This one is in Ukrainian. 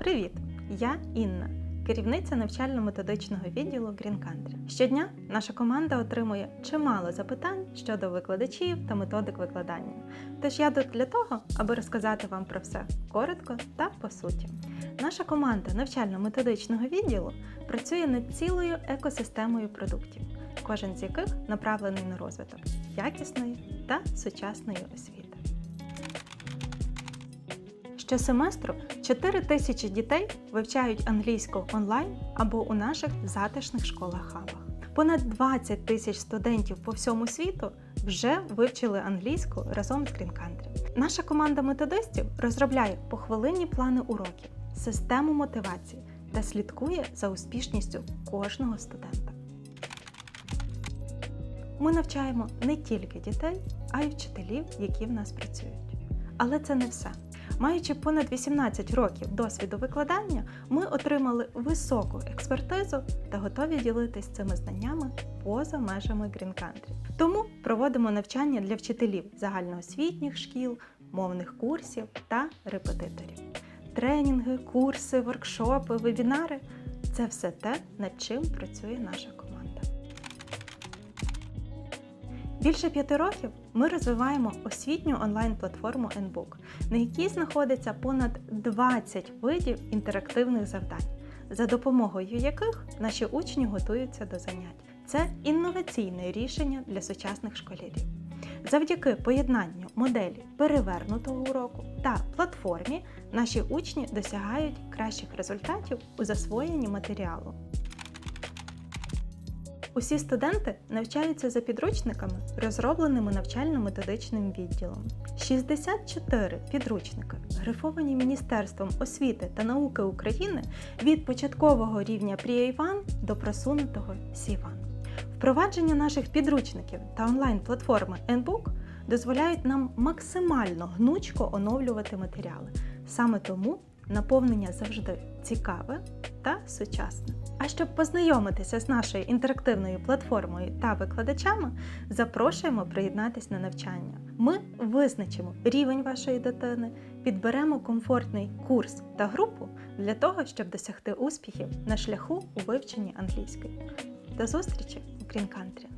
Привіт! Я Інна, керівниця навчально-методичного відділу Green Country. Щодня наша команда отримує чимало запитань щодо викладачів та методик викладання. Тож я тут для того, аби розказати вам про все коротко та по суті. Наша команда навчально-методичного відділу працює над цілою екосистемою продуктів, кожен з яких направлений на розвиток якісної та сучасної освіти. Щосеместру 4 тисячі дітей вивчають англійську онлайн або у наших затишних школах-хабах. Понад 20 тисяч студентів по всьому світу вже вивчили англійську разом з Green Country. Наша команда методистів розробляє похвилинні плани уроків, систему мотивації та слідкує за успішністю кожного студента. Ми навчаємо не тільки дітей, а й вчителів, які в нас працюють. Але це не все. Маючи понад 18 років досвіду викладання, ми отримали високу експертизу та готові ділитись цими знаннями поза межами Green Country. Тому проводимо навчання для вчителів загальноосвітніх шкіл, мовних курсів та репетиторів. Тренінги, курси, воркшопи, вебінари це все те, над чим працює наша команда. Більше п'яти років ми розвиваємо освітню онлайн-платформу nBook, на якій знаходиться понад 20 видів інтерактивних завдань, за допомогою яких наші учні готуються до занять. Це інноваційне рішення для сучасних школярів. Завдяки поєднанню моделі перевернутого уроку та платформі наші учні досягають кращих результатів у засвоєнні матеріалу. Усі студенти навчаються за підручниками, розробленими навчально-методичним відділом. 64 підручники, грифовані Міністерством освіти та науки України від початкового рівня Pre-A1 до просунутого C1. Впровадження наших підручників та онлайн-платформи nBook дозволяють нам максимально гнучко оновлювати матеріали. Саме тому наповнення завжди цікаве та сучасне. А щоб познайомитися з нашою інтерактивною платформою та викладачами, запрошуємо приєднатись на навчання. Ми визначимо рівень вашої дитини, підберемо комфортний курс та групу для того, щоб досягти успіхів на шляху у вивченні англійської. До зустрічі у Country!